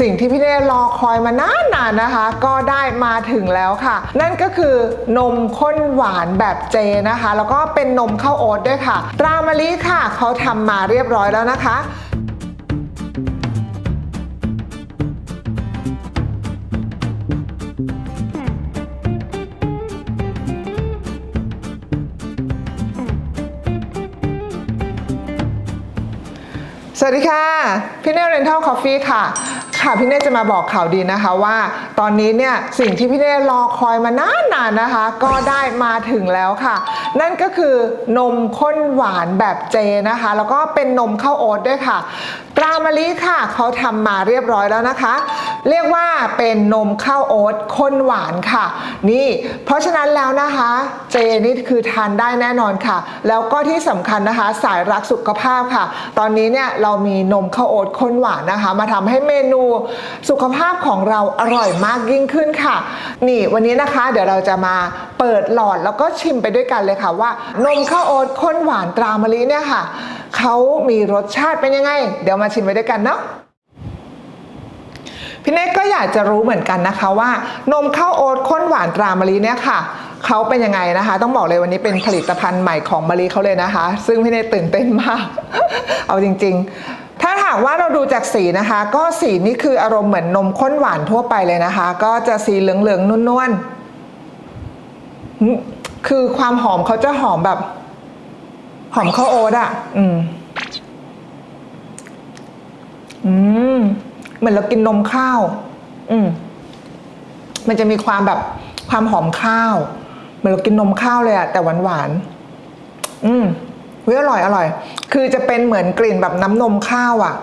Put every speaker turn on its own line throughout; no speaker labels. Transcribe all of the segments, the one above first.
สิ่งที่พี่เน่รอคอยมานานๆนนะคะ ก็ได้มาถึงแล้วค่ะ นั่นก็คือนมข้นหวานแบบเจนะคะ แล้วก็เป็นนมข้าวโอ๊ตด้วยค่ะ ตรามะลิค่ะเขาทำมาเรียบร้อยแล้วนะคะสวัสดีค่ะ พี่เน่เรนทัลคอฟฟี่ค่ะ ค่ะพี่เน่จะมาบอกข่าวดีนะคะว่า ตอนนี้เนี่ยสิ่งที่พี่เน่รอคอยมานานๆนนะคะ ก็ได้มาถึงแล้วค่ะ นั่นก็คือนมข้นหวานแบบเจนะคะ แล้วก็เป็นนมข้าวโอ๊ตด้วยค่ะ ตรามะลิค่ะเขาทำมาเรียบร้อยแล้วนะคะ เรียกว่าเป็นนมข้าวโอ๊ตข้นหวานค่ะ นี่เพราะฉะนั้นแล้วนะคะ เจนี่คือทานได้แน่นอนค่ะ แล้วก็ที่สำคัญนะคะ สายรักสุขภาพค่ะ ตอนนี้เนี่ยเรามีนมข้าวโอ๊ตข้นหวานนะคะ มาทำให้เมนูสุขภาพของเราอร่อยมากยิ่งขึ้นค่ะ นี่วันนี้นะคะเดี๋ยวเราจะมาเปิดหลอดแล้วก็ชิมไปด้วยกันเลยค่ะว่านมข้าวโอ๊ตข้นหวานตรามะลิเนี่ยค่ะเขามีรสชาติเป็นยังไง เดี๋ยวมาชิมไปด้วยกันเนาะ พี่เนกก็อยากจะรู้เหมือนกันนะคะว่านมข้าวโอ๊ตข้นหวานตรามะลิเนี่ยค่ะเขาเป็นยังไงนะคะ ต้องบอกเลยวันนี้เป็นผลิตภัณฑ์ใหม่ของมะลิเขาเลยนะคะ ซึ่งพี่เนกตื่นเต้นมาก เอาจริง ๆถ้าหากว่าเราดูจากสีนะคะ ก็สีนี่คืออารมณ์เหมือนนมข้นหวานทั่วไปเลยนะคะ ก็จะสีเหลืองๆนวลๆคือความหอมเขาจะหอมแบบ หอมข้าวโอ๊ตอะ อืม อืม เหมือนเรากินนมข้าว อืม มันจะมีความแบบความหอมข้าว เหมือนเรากินนมข้าวเลยอะแต่หวานหวานๆอืมวิอร่อยอร่อย คือจะเป็นเหมือนกลิ่นแบบน้ำนมข้าวอะ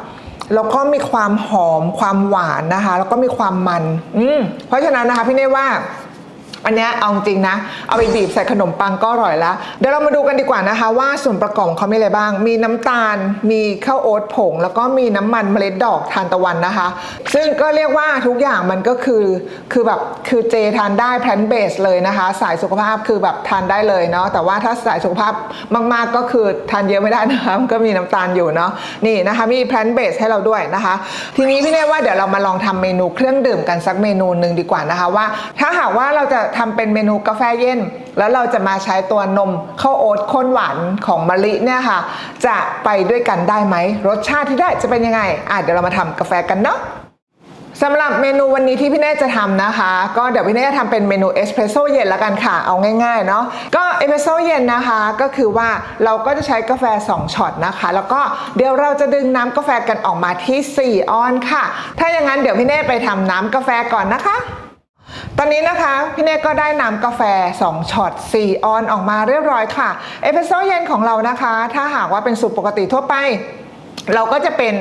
แล้วก็มีความหอมความหวานนะคะ แล้วก็มีความมัน อืมเพราะฉะนั้นนะคะ พี่เน่ว่า อันเนี้ยเอาจริงนะ เอาไปบีบใส่ขนมปังก็อร่อยแล้วเดี๋ยวเรามาดูกันดีกว่านะคะ ว่าส่วนประกอบของเขามีอะไรบ้าง มีน้ำตาล มีข้าวโอ๊ตผง แล้วก็มีน้ำมันเมล็ดดอกทานตะวันนะคะ ซึ่งก็เรียกว่าทุกอย่างมันก็คือคือแบบคือเจทานได้แพลนเบสเลยนะคะ สายสุขภาพคือแบบทานได้เลยเนาะแต่ว่าถ้าสายสุขภาพมากๆก็คือทานเยอะไม่ได้นะคะมันก็มีน้ำตาลอยู่เนาะนี่นะคะมีแพลนเบสให้เราด้วยนะคะ ทีนี้พี่เน่ว่าเดี๋ยวเรามาลองทำเมนูเครื่องดื่มกันสักเมนูหนึ่งดีกว่านะคะว่า ถ้าหากว่าเราจะทำเป็นเมนูกาแฟเย็น แล้วเราจะมาใช้ตัวนมข้าวโอ๊ตข้นหวานของมะลิเนี่ยค่ะ จะไปด้วยกันได้ไหม รสชาติที่ได้จะเป็นยังไงอะเดี๋ยวเรามาทำกาแฟกันเนาะสำหรับเมนูวันนี้ที่พี่เน่จะทำนะคะ ก็เดี๋ยวพี่เน่จะทำเป็นเมนูเอสเพรสโซ่เย็นละกันค่ะ เอาง่ายๆเนาะก็เอสเพรสโซ่เย็นนะคะก็คือว่าเราก็จะใช้กาแฟ 2ช็อตนะคะ แล้วก็เดี๋ยวเราจะดึงน้ำกาแฟกันออกมาที่ 4 ออนค่ะ ถ้าอย่างนั้นเดี๋ยวพี่เน่ไปทำน้ำกาแฟก่อนนะคะ ตอนนี้นะคะพี่เนกก็ได้น้ำกาแฟ 2ช็อต4ออนออกมาเรียบร้อยค่ะ เอสเพรสโซ่เย็นของเรานะคะ ถ้าหากว่าเป็นสูตรปกติทั่วไปเราก็จะเป็น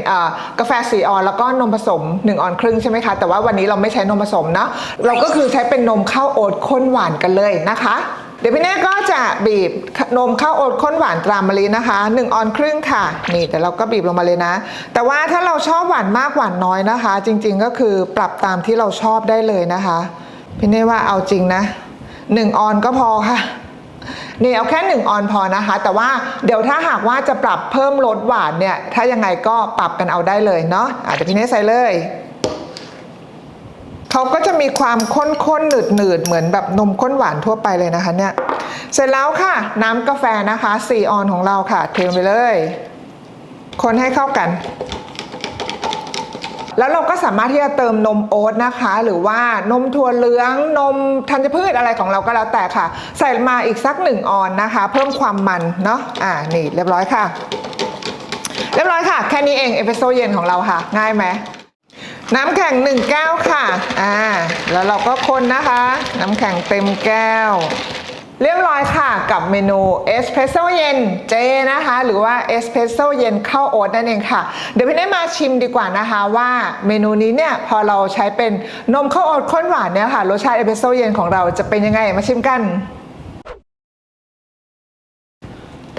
กาแฟ4ออนแล้วก็นมผสม 1 ออนครึ่งใช่ไหมคะ แต่ว่าวันนี้เราไม่ใช้นมผสมเนาะเราก็คือใช้เป็นนมข้าวโอ๊ตข้นหวานกันเลยนะคะ เดี๋ยวพี่เน่ก็จะบีบนมข้าวโอ๊ตข้นหวานตรามะลินะคะ 1 ออนครึ่งค่ะนี่แต่เราก็บีบลงมาเลยนะ แต่ว่าถ้าเราชอบหวานมากหวานน้อยนะคะ จริงๆก็คือปรับตามที่เราชอบได้เลยนะคะ พี่เน่ว่าเอาจริงนะ1ออนก็พอค่ะนี่เอาแค่1ออนพอนะคะ แต่ว่าเดี๋ยวถ้าหากว่าจะปรับเพิ่มรสหวานเนี่ย ถ้ายังไงก็ปรับกันเอาได้เลยเนาะอาจจะพี่เน่ใส่เลยเขาก็จะมีความข้นๆหนืดๆเหมือนแบบนมข้นหวานทั่วไปเลยนะคะเนี่ยเสร็จแล้วค่ะ น้ำกาแฟนะคะ4ออนของเราค่ะเทลงไปเลย คนให้เข้ากัน แล้วเราก็สามารถที่จะเติมนมโอ๊ตนะคะ หรือว่านมถั่วเหลืองนมธัญพืชอะไรของเราก็แล้วแต่ค่ะ ใส่มาอีกสักหนึ่งออนนะคะ เพิ่มความมันเนาะอ่านี่เรียบร้อยค่ะ เรียบร้อยค่ะ แค่นี้เองเอสเปรสโซเย็นของเราค่ะ ง่ายไหมน้ำแข็ง1แก้วค่ะ อ่า แล้วเราก็คนนะคะ น้ำแข็งเต็มแก้ว เรียบร้อยค่ะกับเมนูเอสเพรสโซเย็นเจนะคะ หรือว่าเอสเพรสโซเย็นข้าวโอ๊ตนั่นเองค่ะ เดี๋ยวพี่ได้มาชิมดีกว่านะคะว่าเมนูนี้เนี่ยพอเราใช้เป็นนมข้าวโอ๊ตข้นหวานเนี่ยค่ะรสชาติเอสเพรสโซเย็นของเราจะเป็นยังไงมาชิมกัน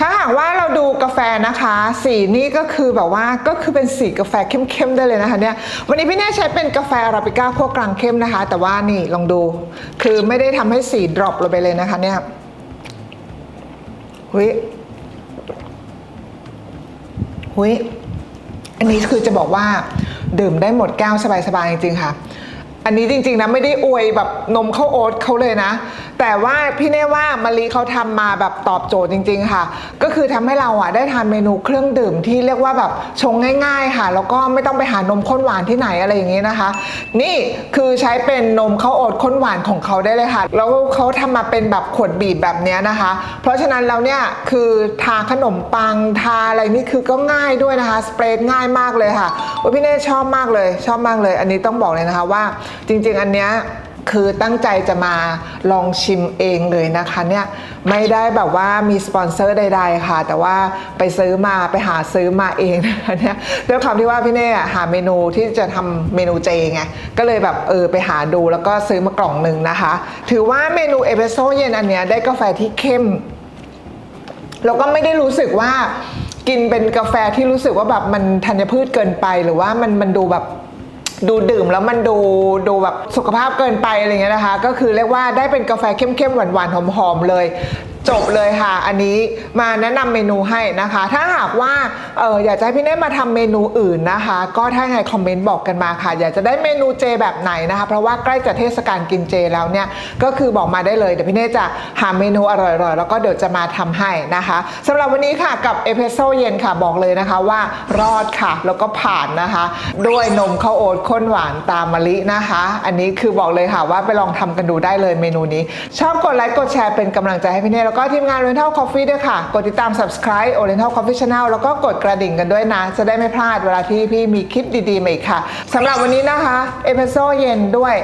ถ้าหากว่าเราดูกาแฟนะคะ สีนี่ก็คือแบบว่าก็คือเป็นสีกาแฟเข้มๆได้เลยนะคะเนี่ยวันนี้พี่แน่ใช้เป็นกาแฟอาราบิก้าพวกกลางเข้มนะคะ แต่ว่านี่ลองดู คือไม่ได้ทำให้สีดรอปลงไปเลยนะคะเนี่ยหุยหุยอันนี้คือจะบอกว่าดื่มได้หมดแก้วสบายๆจริงๆค่ะ อันนี้จริงๆนะไม่ได้อวยแบบนมข้าวโอ๊ตเขาเลยนะ แต่ว่าพี่เน่ว่ามะลิเขาทำมาแบบตอบโจทย์จริง ๆ ค่ะ ก็คือทำให้เราอะได้ทานเมนูเครื่องดื่มที่เรียกว่าแบบชงง่าย ๆ ค่ะ แล้วก็ไม่ต้องไปหานมข้นหวานที่ไหนอะไรอย่างนี้นะคะ นี่คือใช้เป็นนมข้าวโอ๊ตข้นหวานของเขาได้เลยค่ะ แล้วเขาทำมาเป็นแบบขวดบีบแบบเนี้ยนะคะ เพราะฉะนั้นแล้วเนี่ยคือทาขนมปังทาอะไรนี่คือก็ง่ายด้วยนะคะสเปรย์ง่ายมากเลยค่ะโอ้ยพี่เน่ชอบมากเลยชอบมากเลย อันนี้ต้องบอกเลยนะคะว่าจริงๆ อันเนี้ยคือตั้งใจจะมาลองชิมเองเลยนะคะเนี่ยไม่ได้แบบว่ามีสปอนเซอร์ใด ๆ ค่ะ แต่ว่าไปซื้อมาไปหาซื้อมาเองนะคะเนี่ยด้วยความที่ว่าพี่เน่อะหาเมนูที่จะทำเมนูเจไงก็เลยแบบเออไปหาดูแล้วก็ซื้อมากล่องหนึ่งนะคะ ถือว่าเมนูเอสเปโซ่เย็นอันเนี้ยได้กาแฟที่เข้มแล้วก็ไม่ได้รู้สึกว่ากินเป็นกาแฟที่รู้สึกว่าแบบมันธัญพืชเกินไปหรือว่ามันมันดูแบบ ดูดื่มแล้วมันดูดูแบบสุขภาพเกินไปอะไรเงี้ยนะคะ ก็คือเรียกว่าได้เป็นกาแฟเข้มๆหวานๆหอมๆเลย จบเลยค่ะ อันนี้มาแนะนำเมนูให้นะคะ ถ้าหากว่าเอออยากจะให้พี่เน่มาทำเมนูอื่นนะคะ ก็ถ้าไงคอมเมนต์บอกกันมาค่ะ อยากจะได้เมนูเจแบบไหนนะคะ เพราะว่าใกล้จะเทศกาลกินเจแล้วเนี่ยก็คือบอกมาได้เลยเดี๋ยวพี่เน่จะหาเมนูอร่อยๆ แล้วก็เดี๋ยวจะมาทำให้นะคะสำหรับวันนี้ค่ะกับเอสเ e รสโซเย็นค่ะบอกเลยนะคะว่ารอดค่ะแล้วก็ผ่านนะคะ ด้วยนมข้าวโอ๊ตข้นหวานตามมะลินะคะ อันนี้คือบอกเลยค่ะว่าไปลองทำกันดูได้เลยเมนูนี้ ชอบกดไลค์กดแชร์เป็นกำลังใจให้พี่เน่แล้วก็ทีมงาน Oriental Coffee ด้วยค่ะ กดติดตาม subscribe Oriental Coffee Channel แล้วก็กดกระดิ่งกันด้วยนะ จะได้ไม่พลาดเวลาที่พี่มีคลิปดีๆมาอีกค่ะสำหรับวันนี้นะคะเอสเปรสโซเย็นด้วย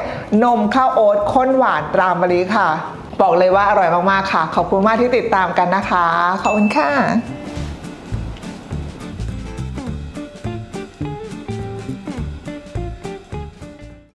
นมข้าวโอ๊ตข้นหวานตรามมะลิค่ะ บอกเลยว่าอร่อยมากๆค่ะ ขอบคุณมากที่ติดตามกันนะคะ ขอบคุณค่ะ